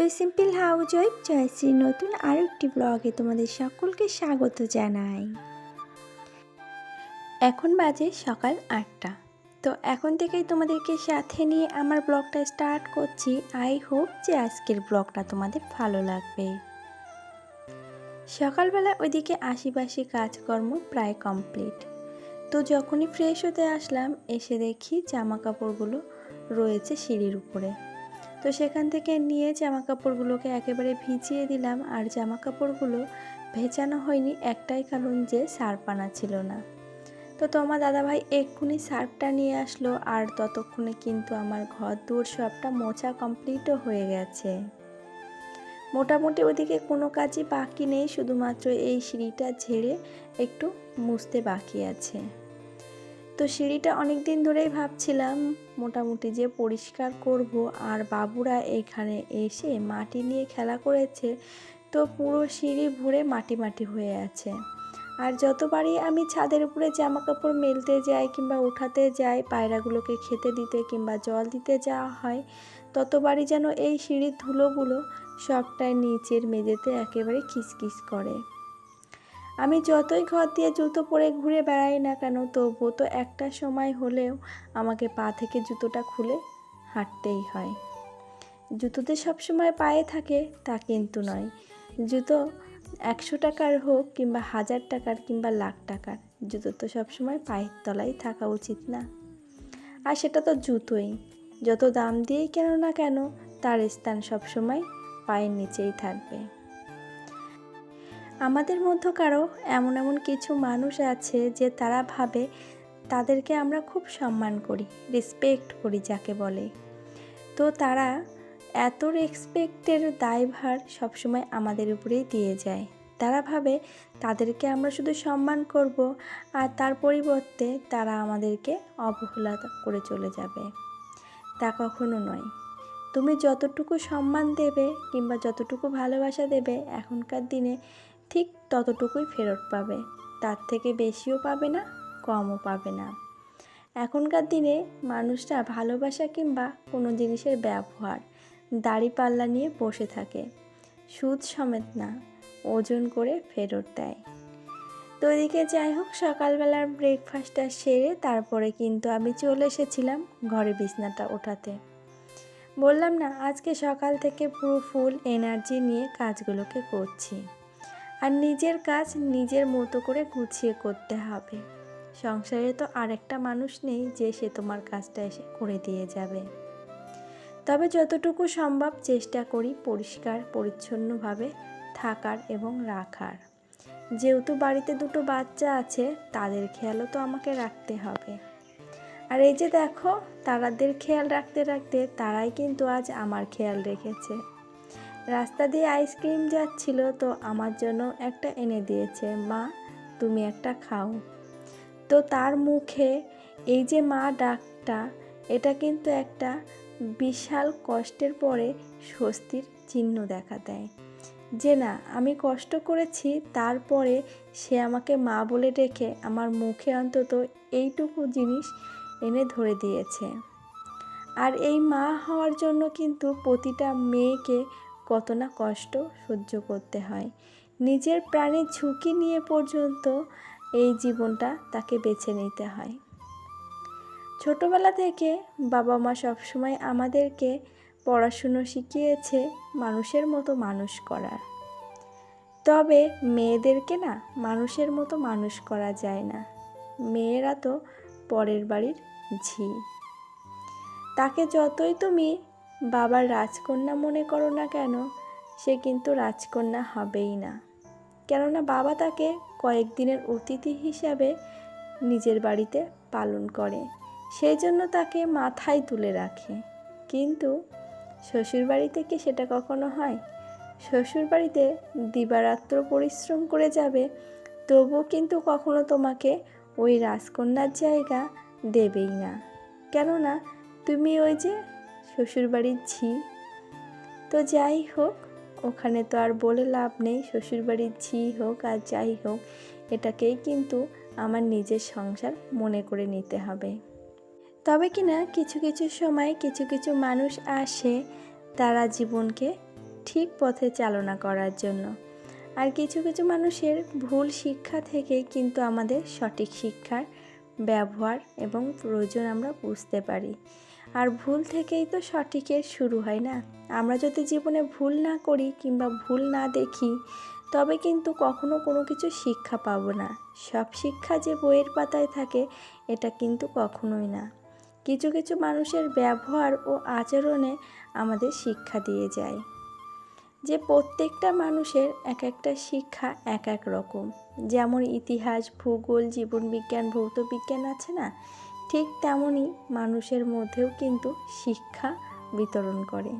তো simple house wife জয়শ্রীর নতুন আরও একটি ব্লগে তোমাদের সকলকে স্বাগত জানাই। এখন বাজে সকাল আটটা। তো এখন থেকেই তোমাদেরকে সাথে নিয়ে আমার ব্লগটা স্টার্ট করছি। আই হোপ যে আজকের ব্লগটা তোমাদের ভালো লাগবে। সকালবেলা ওইদিকে আশিপাশি কাজকর্ম প্রায় কমপ্লিট তো যখনই ফ্রেশ হতে আসলাম, এসে দেখি জামা কাপড়গুলো রয়েছে সিঁড়ির উপরে। তো সেখান থেকে নিয়ে জামা কাপড়গুলোকে একেবারে ভিজিয়ে দিলাম আর জামা কাপড়গুলো ভেজানো হয়নি একটাই কারণ যে সার্ফ আনা ছিল না। তো তোমার দাদাভাই এক্ষুনি সার্ফটা নিয়ে আসলো আর ততক্ষণে কিন্তু আমার ঘর দূর সবটা মোছা কমপ্লিটও হয়ে গেছে। মোটামুটি ওদিকে কোনো কাজই বাকি নেই, শুধুমাত্র এই সিঁড়িটা ঝেড়ে একটু মুছতে বাকি আছে। তো সিঁড়িটা অনেক দিন ধরেই ভাবছিলাম, মোটামুটি যে পরিষ্কার করব আর বাবুরা এখানে এসে মাটি নিয়ে খেলা করেছে, তো পুরো সিঁড়ি ভরে মাটি মাটি হয়ে আছে। আর যতবারই আমি ছাদের উপরে জামা কাপড় মেলতে যাই কিংবা উঠাতে যাই, পায়রাগুলোকে খেতে দিতে কিংবা জল দিতে যাওয়া হয়, ততবারই যেন এই সিঁড়ির ধুলোগুলো সবটাই নিচের মেঝেতে একেবারে খিসখিস করে। আমি যতই ঘর দিয়ে জুতো পরে ঘুরে বেড়াই না কেন তবুও তো একটা সময় হলেও আমাকে পা থেকে জুতোটা খুলে হাঁটতেই হয়। জুতোতে সবসময় পায়ে থাকে তা কিন্তু নয়। জুতো একশো টাকার হোক কিংবা হাজার টাকার কিংবা লাখ টাকার, জুতো তো সবসময় পায়ের তলায় থাকা উচিত না। আর সেটা তো জুতোই। যত দাম দিয়েই কেন না কেন, তার স্থান সবসময় পায়ের নিচেই থাকবে। আমাদের মধ্যে কারও এমন এমন কিছু মানুষ আছে যে তারা ভাবে তাদেরকে আমরা খুব সম্মান করি রেসপেক্ট করি যাকে বলে। তো তারা এত রেসপেক্টের দায়ভার সবসময় আমাদের উপরেই দিয়ে যায়। তারা ভাবে তাদেরকে আমরা শুধু সম্মান করব আর তার পরিবর্তে তারা আমাদেরকে অবহেলা করে চলে যাবে। তা কখনো নয়। তুমি যতটুকু সম্মান দেবে কিংবা যতটুকু ভালোবাসা দেবে এখনকার দিনে ঠিক ততটুকুই ফেরত পাবে। তার থেকে বেশিও পাবে না, কমও পাবে না। এখনকার দিনে মানুষরা ভালোবাসা কিংবা কোনো জিনিসের ব্যবহার, দাড়ি পাল্লা নিয়ে বসে থাকে। সুদ সমেত না, ওজন করে ফেরত দেয়। তো এদিকে যাই হোক, সকালবেলার ব্রেকফাস্টটা সেরে তারপরে কিন্তু আমি চলে এসেছিলাম ঘরে বিছনাটা ওঠাতে। বললাম না, আজকে সকাল থেকে পুরো ফুল এনার্জি নিয়ে কাজগুলোকে করছি। আর নিজের কাজ নিজের মতো করে গুছিয়ে করতে হবে। সংসারে তো আরেকটা মানুষ নেই যে সে তোমার কাজটা এসে করে দিয়ে যাবে। তবে যতটুকু সম্ভব চেষ্টা করি পরিষ্কার, পরিচ্ছন্নভাবে থাকার এবং রাখার। যেহেতু বাড়িতে দুটো বাচ্চা আছে, তাদের খেয়ালও তো আমাকে রাখতে হবে। আর এই যে দেখো, তারাদের খেয়াল রাখতে রাখতে তারাই কিন্তু আজ আমার খেয়াল রেখেছে। রাস্তা দিয়ে আইসক্রিম যাচ্ছিল তো আমার জন্য একটা এনে দিয়েছে। মা, তুমি একটা খাও। তো তার মুখে এই যে মা ডাকটা, এটা কিন্তু একটা বিশাল কষ্টের পরে স্বস্তির চিহ্ন দেখা দেয়। যে না, আমি কষ্ট করেছি, তারপরে সে আমাকে মা বলে ডেকে আমার মুখে অন্তত এইটুকু জিনিস এনে ধরে দিয়েছে। আর এই মা হওয়ার জন্য কিন্তু প্রতিটা মেয়েকে কত না কষ্ট সহ্য করতে হয়। নিজের প্রাণের ঝুঁকি নিয়ে পর্যন্ত এই জীবনটা তাকে বেছে নিতে হয়। ছোটবেলা থেকে বাবা মা সবসময় আমাদেরকে পড়াশুনো শিখিয়েছে মানুষের মতো মানুষ করার। তবে মেয়েদেরকে না মানুষের মতো মানুষ করা যায় না। মেয়েরা তো পরের বাড়ির ঝি। তাকে যতই তুমি বাবার রাজকন্যা মনে করো না কেন, সে কিন্তু রাজকন্যা হবেই না। কেননা বাবা তাকে কয়েকদিনের অতিথি হিসাবে নিজের বাড়িতে পালন করে, সেই জন্য তাকে মাথায় তুলে রাখে। কিন্তু শ্বশুর শ্বশুরবাড়িতে কি সেটা কখনো হয়? শ্বশুরবাড়িতে দিবারাত্র পরিশ্রম করে যাবে, তবুও কিন্তু কখনো তোমাকে ওই রাজকন্যার জায়গা দেবেই না। কেননা তুমি ওই যে শ্বশুরবাড়ির ঝি। তো যাই হোক, ওখানে তো আর বলে লাভ নেই, শ্বশুরবাড়ির ঝি হোক আর যাই হোক, এটাকেই কিন্তু আমার নিজের সংসার মনে করে নিতে হবে। তবে কি না, কিছু কিছু সময় কিছু কিছু মানুষ আসে তারা জীবনকে ঠিক পথে চালনা করার জন্য। আর কিছু কিছু মানুষের ভুল শিক্ষা থেকে কিন্তু আমাদের সঠিক শিক্ষার ব্যবহার এবং প্রয়োজন আমরা বুঝতে পারি। আর ভুল থেকেই তো সঠিকের শুরু হয় না। আমরা যদি জীবনে ভুল না করি কিংবা ভুল না দেখি, তবে কিন্তু কখনো কোনো কিছু শিক্ষা পাবো না। সব শিক্ষা যে বইয়ের পাতায় থাকে, এটা কিন্তু কখনোই না। কিছু কিছু মানুষের ব্যবহার ও আচরণে আমাদের শিক্ষা দিয়ে যায়। যে প্রত্যেকটা মানুষের এক একটা শিক্ষা এক এক রকম। যেমন ইতিহাস, ভূগোল, জীবনবিজ্ঞান ভৌত বিজ্ঞান আছে না? ঠিক তেমনই মানুষের মধ্যেও কিন্তু শিক্ষা বিতরণ করে।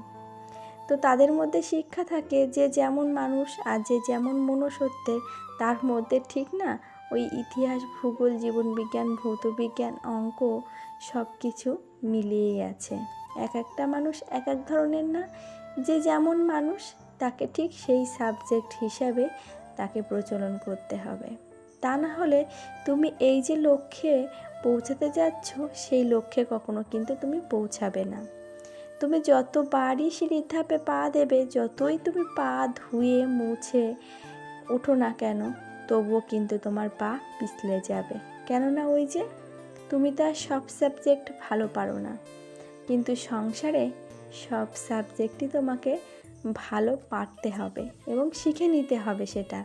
তো তাদের মধ্যে শিক্ষা থাকে যে যেমন মানুষ আর যে যেমন মনুষ্যত্বের তার মধ্যে ঠিক না ওই ইতিহাস, ভূগোল, জীবনবিজ্ঞান, ভৌতবিজ্ঞান, অঙ্ক সব কিছু মিলিয়েই আছে। এক একটা মানুষ এক এক ধরনের না। যে যেমন মানুষ, তাকে ঠিক সেই সাবজেক্ট হিসাবে তাকে প্রচলন করতে হবে। তা না হলে তুমি এই যে লক্ষ্যে পৌঁছাতে যাচ্ছ, সেই লক্ষ্যে কখনো কিন্তু তুমি পৌঁছাবে না। তুমি যত যতবারই সিঁড়ির ধাপে পা দেবে, যতই তুমি পা ধুয়ে, মুছে ওঠো না কেন, তবুও কিন্তু তোমার পা পিছলে যাবে। কেননা ওই যে, তুমি তো আর সব সাবজেক্ট ভালো পারো না। কিন্তু সংসারে সব সাবজেক্টই তোমাকে ভালো পারতে হবে এবং শিখে নিতে হবে সেটা।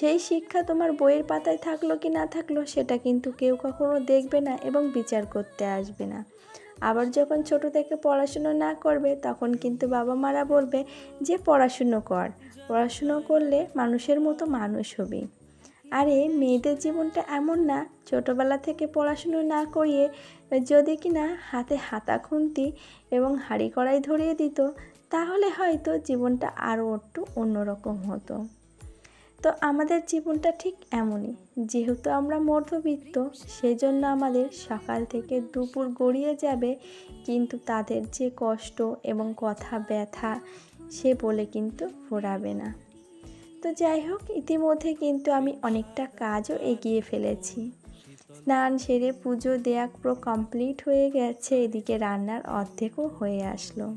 সেই শিক্ষা তোমার বইয়ের পাতায় থাকল কি না থাকল সেটা কিন্তু কেউ কখনো দেখবে না এবং বিচার করতে আসবে না। আবার যখন ছোট থেকে পড়াশুনো না করবে, তখন কিন্তু বাবা মারা বলবে যে, পড়াশুনো কর। পড়াশুনো করলে মানুষের মতো মানুষ হবি। আরে, মেয়েদের জীবনটা এমন না, ছোটোবেলা থেকে পড়াশুনো না করিয়ে যদি কি না হাতে হাতা খুন্তি এবং হাঁড়ি কড়াই ধরিয়ে দিত, তাহলে হয়তো জীবনটা আরও একটু অন্যরকম হতো। তো আমাদের জীবনটা ঠিক এমনই। যেহেতু আমরা মধ্যবিত্ত, সেজন্য আমাদের সকাল থেকে দুপুর গড়িয়ে যাবে, কিন্তু তাদের যে কষ্ট এবং কথা ব্যথা, সে বলে কিন্তু ফোরাবে না। তো যাই হোক, ইতিমধ্যে কিন্তু আমি অনেকটা কাজও এগিয়ে ফেলেছি। স্নান সেরে পুজো দেয়া পুরো কমপ্লিট হয়ে গেছে, এদিকে রান্নার অর্ধেকও হয়ে আসলো।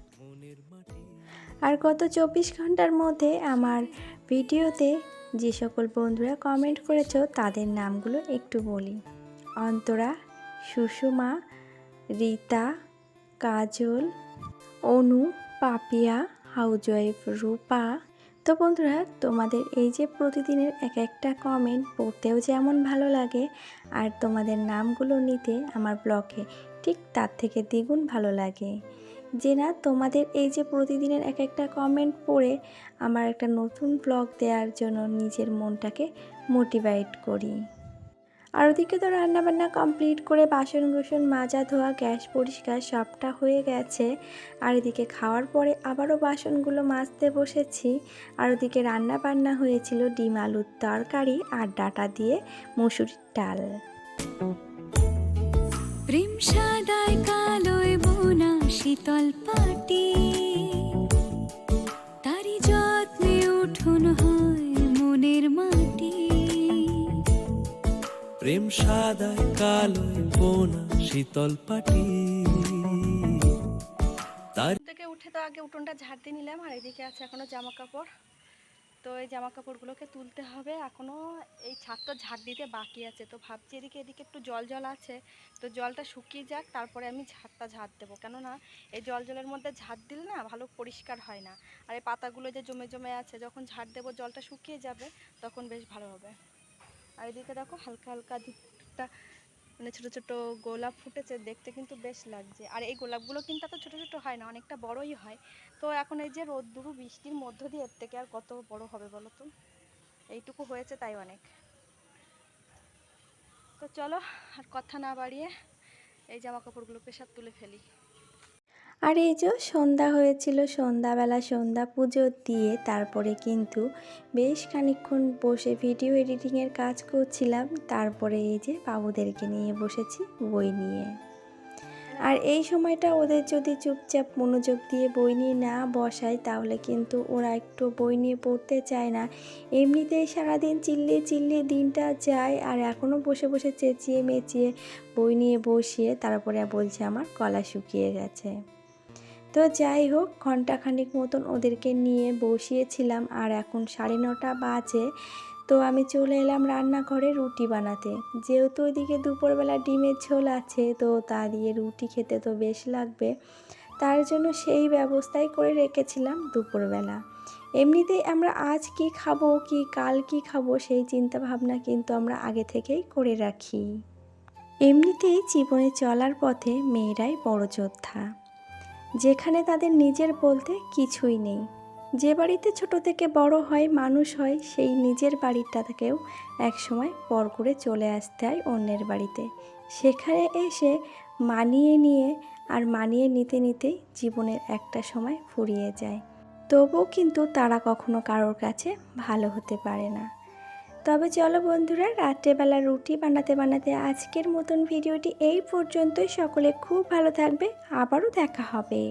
আর গত চব্বিশ ঘণ্টার মধ্যে আমার ভিডিওতে যে সকল বন্ধুরা কমেন্ট করেছ, তাদের নামগুলো একটু বলি। অন্তরা, সুষমা, রীতা, কাজল, অনু, পাপিয়া হাউজওয়াইফ রূপা। তো বন্ধুরা, তোমাদের এই যে প্রতিদিনের এক একটা কমেন্ট পড়তেও যেমন ভালো লাগে, আর তোমাদের নামগুলো নিতে আমার ব্লগে ঠিক তার থেকে দ্বিগুণ ভালো লাগে। যে না, তোমাদের এই যে প্রতিদিনের এক একটা কমেন্ট পড়ে আমার একটা নতুন ব্লগ দেওয়ার জন্য নিজের মনটাকে মোটিভেট করি। আর ওদিকে তো রান্নাবান্না কমপ্লিট করে বাসন কুসন মাজা ধোয়া, গ্যাস পরিষ্কার সবটা হয়ে গেছে। আর এদিকে খাওয়ার পরে আবারও বাসনগুলো মাজতে বসেছি। আর ওদিকে রান্না বান্না হয়েছিল ডিম আলুর তরকারি আর ডাটা দিয়ে মুসুরির ডাল। প্রেম সাদায় কালোয় বোনা শীতল পাটি তারি যত্নে উঠুন হয় মনের মাটি। প্রেম সাদা কালো বোনা শীতল পাটি। তার থেকে উঠে তো আগে উঠোনটা ঝাড় দিয়ে নিলাম আর এদিকে আছে এখনও জামা কাপড় তো এই জামা কাপড়গুলোকে তুলতে হবে। এখনও এই ছাদটা ঝাড় দিতে বাকি আছে। তো ভাবছি এদিকে এদিকে একটু জল জল আছে। তো জলটা শুকিয়ে যাক, তারপরে আমি ঝাড়টা ঝাড় দেবো। কেননা এই জল, জলের মধ্যে ঝাড় দিলে না ভালো পরিষ্কার হয় না। আর এই পাতাগুলো যে জমে জমে আছে, যখন ঝাড় দেবো জলটা শুকিয়ে যাবে, তখন বেশ ভালো হবে। আর এদিকে দেখো হালকা হালকা দুটা মানে ছোট ছোট গোলাপ ফুটেছে, দেখতে কিন্তু বেশ লাগছে। আর এই গোলাপগুলো কিন্তু এত ছোট ছোট হয় না, অনেকটা বড়ই হয়। তো এখন এই যে রোদ্দুরু, বৃষ্টির মধ্য দিয়ে এর থেকে আর কত বড় হবে বলো তো? এইটুকু হয়েছে তাই অনেক। তো চলো, আর কথা না বাড়িয়ে এই জামা কাপড়গুলোকে সব তুলে ফেলি। আর এই যে সন্ধ্যা হয়েছিল, সন্ধ্যাবেলা সন্ধ্যা পুজো দিয়ে তারপরে কিন্তু বেশ খানিকক্ষণ বসে ভিডিও এডিটিংয়ের কাজ করছিলাম। তারপরে এই যে বাবুদেরকে নিয়ে বসেছি বই নিয়ে। আর এই সময়টা ওদের যদি চুপচাপ মনোযোগ দিয়ে বই নিয়ে না বসাই তাহলে কিন্তু ওরা একটু বই নিয়ে পড়তে চায় না। এমনিতেই সারাদিন চিল্লিয়ে চিল্লিয়ে দিনটা যায়, আর এখনও বসে বসে চেঁচিয়ে মেচিয়ে বই নিয়ে বসিয়ে তারপরে বলছে, আমার গলা শুকিয়ে গেছে। তো যাই হোক ঘন্টাখানিক মতন ওদেরকে নিয়ে বসিয়েছিলাম আর এখন সাড়ে নটা বাজে। তো আমি চলে এলাম রান্নাঘরে রুটি বানাতে। যেহেতু ওইদিকে দুপুরবেলা ডিমের ঝোল আছে, তো তা দিয়ে রুটি খেতে তো বেশ লাগবে। তার জন্য সেই ব্যবস্থাই করে রেখেছিলাম দুপুরবেলা। এমনিতেই আমরা আজ কি খাব, কি কাল কি খাব, সেই চিন্তা ভাবনা কিন্তু আমরা আগে থেকেই করে রাখি। এমনিতেই জীবনে চলার পথে মেয়েরাই বড় যোদ্ধা। যেখানে তাদের নিজের বলতে কিছুই নেই। যে বাড়িতে ছোট থেকে বড় হয়, মানুষ হয়, সেই নিজের বাড়িটাকেও একসময় পর করে চলে আসতে হয় অন্যের বাড়িতে। সেখানে এসে মানিয়ে নিয়ে আর মানিয়ে নিতে নিতেই জীবনের একটা সময় ফুরিয়ে যায়। তবুও কিন্তু তারা কখনো কারোর কাছে ভালো হতে পারে না। তবে চলো বন্ধুরা, রাত্রেবেলা রুটি বানাতে বানাতে আজকের মতন ভিডিওটি এই পর্যন্তই। সকলে খুব ভালো থাকবে, আবারও দেখা হবে।